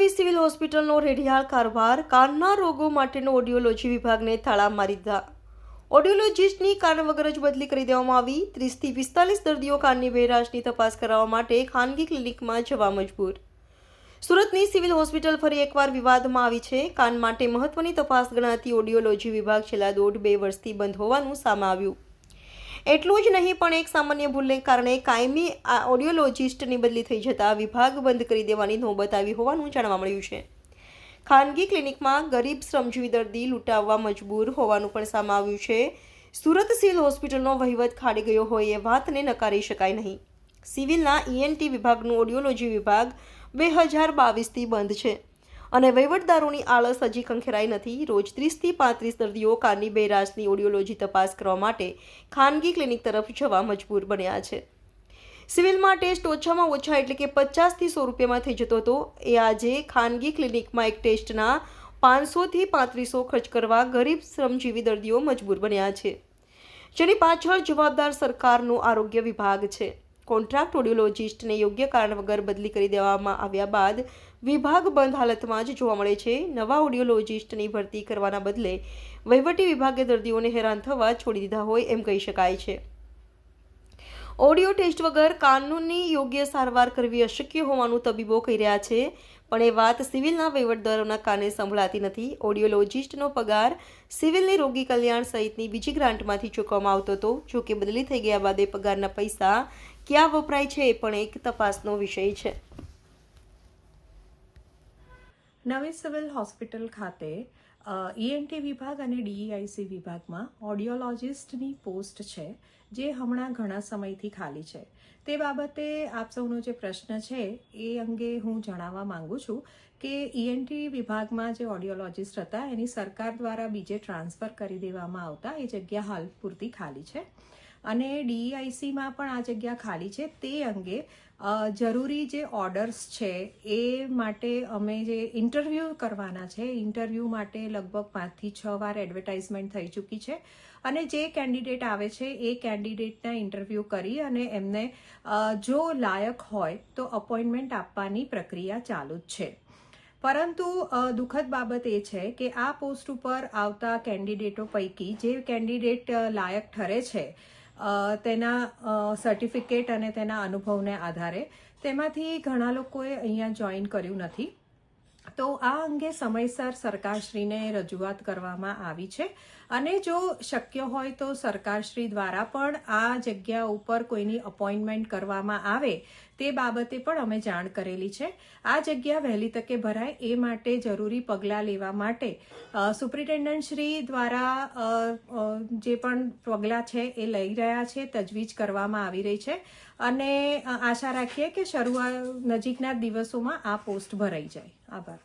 નવી સિવિલ હોસ્પિટલનો રેઢિયાળ કારભાર કાનના રોગો માટેનો ઓડિયોલોજી વિભાગને થાળા મારી દીધા. ઓડિયોલોજિસ્ટની કાન વગર જ બદલી કરી દેવામાં આવી. ત્રીસથી પિસ્તાલીસ દર્દીઓ કાનની બહેરાશની તપાસ કરાવવા માટે ખાનગી ક્લિનિકમાં જવા મજબૂર. સુરતની સિવિલ હોસ્પિટલ ફરી એકવાર વિવાદમાં આવી છે. કાન માટે મહત્વની તપાસ ગણાતી ઓડિયોલોજી વિભાગ છેલ્લા દોઢ બે વર્ષથી બંધ હોવાનું સામે આવ્યું. એટલું જ નહીં, પણ એક સામાન્ય ભૂલને કારણે કાયમી આ ઓડિયોલોજિસ્ટની બદલી થઈ જતા વિભાગ બંધ કરી દેવાની નોબત આવી હોવાનું જાણવા મળ્યું છે. ખાનગી ક્લિનિકમાં ગરીબ શ્રમજીવી દર્દી લૂંટાવવા મજબૂર હોવાનું પણ સામે આવ્યું છે. સુરત સિવિલ હોસ્પિટલનો વહીવટ ખાડી ગયો હોય એ વાતને નકારી શકાય નહીં. સિવિલના ઈએનટી વિભાગનું ઓડિયોલોજી વિભાગ બે હજાર બાવીસથી બંધ છે. અને વહીવટદારોની આળસ હજી ખંખેરાઈ નથી. રોજ ત્રીસથી પાંત્રીસ દર્દીઓ કાનની બેરાજની ઓડિયોલોજી તપાસ કરવા માટે ખાનગી ક્લિનિક તરફ જવા મજબૂર બન્યા છે. સિવિલમાં ટેસ્ટ ઓછામાં ઓછા એટલે કે પચાસથી સો રૂપિયામાં થઈ જતો હતો. એ આજે ખાનગી ક્લિનિકમાં એક ટેસ્ટના પાંચસોથી પાંત્રીસો ખર્ચ કરવા ગરીબ, શ્રમજીવી દર્દીઓ મજબૂર બન્યા છે. જેની પાછળ જવાબદાર સરકારનો આરોગ્ય વિભાગ છે. કોન્ટ્રાક્ટ ઓડિયોલોજિસ્ટને યોગ્ય કારણ વગર બદલી કરી દેવામાં આવ્યા બાદ વિભાગ બંધ હાલતમાં જ જોવા મળે છે. નવા ઓડિયોલોજિસ્ટની ભરતી કરવાના બદલે વહીવટી વિભાગે દર્દીઓને હેરાન થવા છોડી દીધા હોય એમ કહી શકાય છે. ઓડિયો ટેસ્ટ વગર કાનૂની યોગ્ય સારવાર કરવી અશક્ય હોવાનું તબીબો કહી રહ્યા છે. પણ એ વાત સિવિલના વહીવટદારોના કાને સંભળાતી નથી. ઓડિયોલોજિસ્ટનો પગાર સિવિલની રોગી કલ્યાણ સહિતની બીજી ગ્રાન્ટમાંથી ચૂકવવામાં આવતો હતો. જો કે બદલી થઈ ગયા બાદ એ પગારના પૈસા ક્યાં વપરાય છે એ પણ એક તપાસનો વિષય છે. નવી સિવિલ હોસ્પિટલ ખાતે ઈએનટી વિભાગ અને ડીઈઆઈસી વિભાગમાં ઓડિયોલોજિસ્ટની પોસ્ટ છે, જે હમણાં ઘણા સમયથી ખાલી છે. તે બાબતે આપ સૌનો જે પ્રશ્ન છે, એ અંગે હું જણાવવા માંગુ છું કે ઈએનટી વિભાગમાં જે ઓડિયોલોજિસ્ટ હતા, એની સરકાર દ્વારા બીજે ટ્રાન્સફર કરી દેવામાં આવતા, એ જગ્યા હાલ પૂરતી ખાલી છે. અને ડીઈઆઈસીમાં પણ આ જગ્યા ખાલી છે. તે અંગે જરૂરી જે ઓર્ડર્સ છે, એ માટે અમે જે ઇન્ટરવ્યૂ કરવાના છે, ઇન્ટરવ્યૂ માટે લગભગ પાંચથી છ વાર એડવર્ટાઇઝમેન્ટ થઈ ચૂકી છે. અને જે કેન્ડિડેટ આવે છે, એ કેન્ડિડેટના ઇન્ટરવ્યૂ કરી અને એમને જો લાયક હોય, તો અપોઇન્ટમેન્ટ આપવાની પ્રક્રિયા ચાલુ જ છે. પરંતુ દુઃખદ બાબત એ છે કે આ પોસ્ટ ઉપર આવતા કેન્ડિડેટો પૈકી જે કેન્ડિડેટ લાયક ઠરે છે તેના સર્ટિફિકેટ અને તેના અનુભવને આધારે. તેમાંથી ઘણા લોકોએ અહીંયા જોઈન કર્યું નથી. તો આ અંગે સમયસર સરકારશ્રીને રજૂઆત કરવામાં આવી છે. અને જો શક્ય હોય તો સરકારશ્રી દ્વારા પણ આ જગ્યા ઉપર કોઈની અપોઇન્ટમેન્ટ કરવામાં આવે તે બાબતે પણ અમે જાણ કરેલી છે. આ જગ્યા વહેલી તકે ભરાય એ માટે જરૂરી પગલાં લેવા માટે અ, સુપ્રિન્ટેન્ડન્ટ શ્રી દ્વારા જે પણ પગલાં છે એ લઈ રહ્યા છે તજવીજ કરવામાં આવી રહી છે અને આશા રાખીએ કે શરૂઆત નજીકના દિવસોમાં આ પોસ્ટ ભરાઈ જાય. આભાર.